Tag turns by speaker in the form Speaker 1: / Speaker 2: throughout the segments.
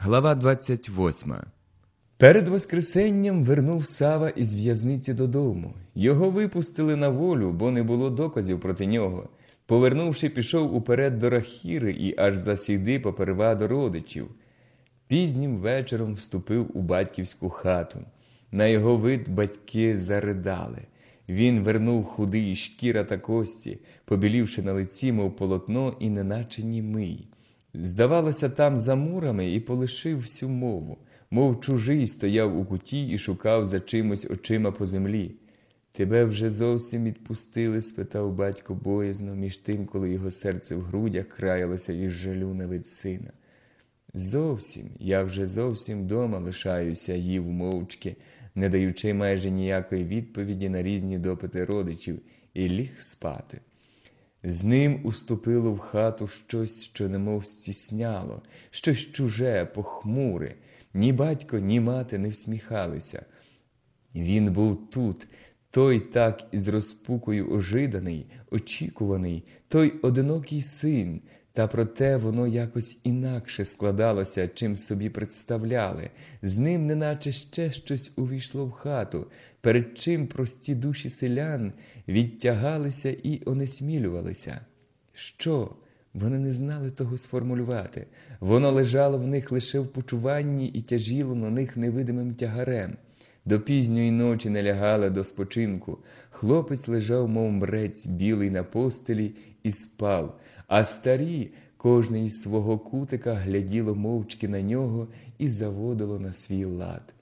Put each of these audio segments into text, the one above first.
Speaker 1: Глава 28 Перед Воскресенням вернув Сава із в'язниці додому. Його випустили на волю, бо не було доказів проти нього. Повернувши, пішов уперед до Рахіри і аж за сіди поперва до родичів. Пізнім вечором вступив у батьківську хату. На його вид батьки заридали. Він вернув худий шкіра та кості, побілівши на лиці, мов полотно, і неначе німий. Здавалося, там за мурами і полишив всю мову, мов чужий стояв у куті і шукав за чимось очима по землі. Тебе вже зовсім відпустили? спитав батько боязно, між тим, коли його серце в грудях краялося із жалю на вид сина. Зовсім, я вже зовсім дома лишаюся, їв мовчки, не даючи майже ніякої відповіді на різні допити родичів, і ліг спати. З ним уступило в хату щось, що немов стісняло, щось чуже, похмуре. Ні батько, ні мати не всміхалися. Він був тут, той так із розпукою ожиданий, очікуваний, той одинокий син, та проте воно якось інакше складалося, чим собі представляли. З ним, неначе ще щось увійшло в хату, перед чим прості душі селян відтягалися і онесмілювалися. Що? Вони не знали того сформулювати. Воно лежало в них лише в почуванні і тяжіло на них невидимим тягарем. До пізньої ночі не лягали до спочинку. Хлопець лежав, мов мрець, білий на постелі, і спав, а старі, кожне із свого кутика гляділо мовчки на нього і заводило на свій лад.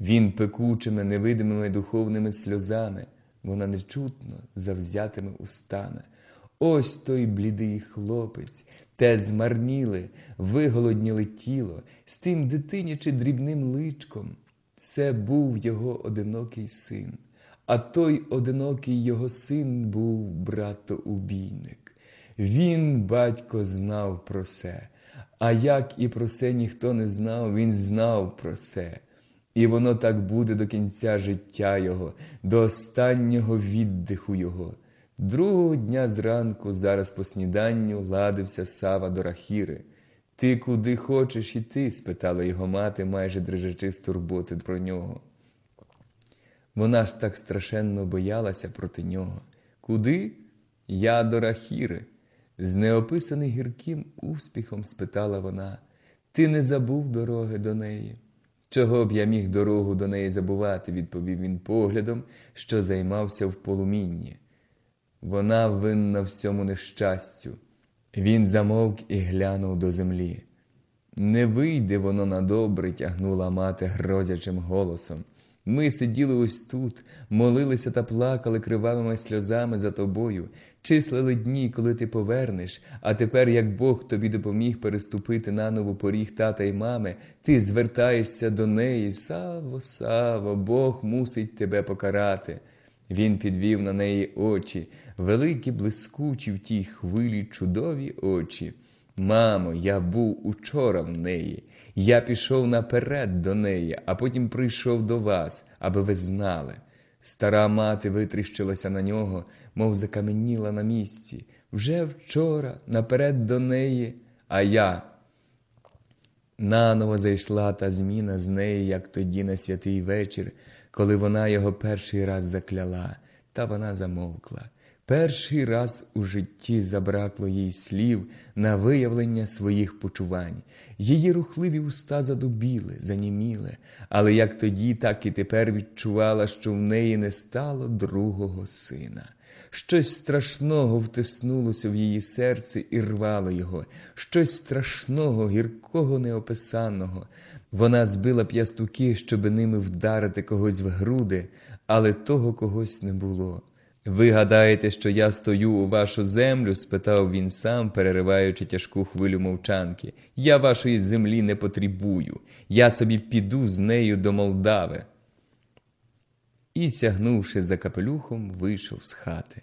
Speaker 1: Він пекучими, невидимими духовними сльозами, вона нечутно завзятими устами. Ось той блідий хлопець, те змарніле, виголодніле тіло, з тим дитинячи дрібним личком. Це був його одинокий син, а той одинокий його син був братоубійник. Він, батько, знав про це, а як і про це ніхто не знав, він знав про це. І воно так буде до кінця життя його, до останнього віддиху його. Другого дня зранку, зараз по сніданню, ладився Сава до Рахіри. Ти куди хочеш іти? спитала його мати, майже дрижачи з турботи про нього. Вона ж так страшенно боялася проти нього. Куди? Я до Рахіри. З неописаний гірким успіхом спитала вона. Ти не забув дороги до неї? Чого б я міг дорогу до неї забувати, відповів він поглядом, що займався в полумінні. Вона винна всьому нещастю. Він замовк і глянув до землі. Не вийде воно на добре, тягнула мати грозячим голосом. Ми сиділи ось тут, молилися та плакали кривавими сльозами за тобою, числили дні, коли ти повернеш, а тепер, як Бог тобі допоміг переступити наново поріг тата й мами, ти звертаєшся до неї. Саво, Саво, Бог мусить тебе покарати. Він підвів на неї очі, великі блискучі в тій хвилі чудові очі. Мамо, я був учора в неї. Я пішов наперед до неї, а потім прийшов до вас, аби ви знали. Стара мати витріщилася на нього, мов закаменіла на місці. Вже вчора наперед до неї, а я. Наново зайшла та зміна з неї, як тоді на святий вечір, коли вона його перший раз закляла, та вона замовкла. Перший раз у житті забракло їй слів на виявлення своїх почувань. Її рухливі уста задубіли, заніміли, але як тоді, так і тепер відчувала, що в неї не стало другого сина. Щось страшного втиснулося в її серце і рвало його, щось страшного, гіркого, неописаного. Вона збила п'ястуки, щоби ними вдарити когось в груди, але того когось не було. Ви гадаєте, що я стою у вашу землю? спитав він сам, перериваючи тяжку хвилю мовчанки. Я вашої землі не потребую. Я собі піду з нею до Молдави. І, сягнувши за капелюхом, вийшов з хати.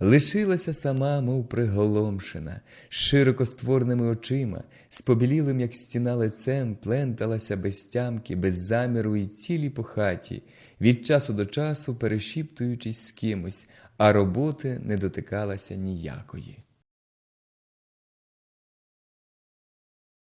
Speaker 1: Лишилася сама, мов приголомшена, з широкостворними очима, з побілілим, як стіна лицем, пленталася без тямки, без заміру і цілі по хаті, від часу до часу перешіптуючись з кимось, а роботи не дотикалася ніякої.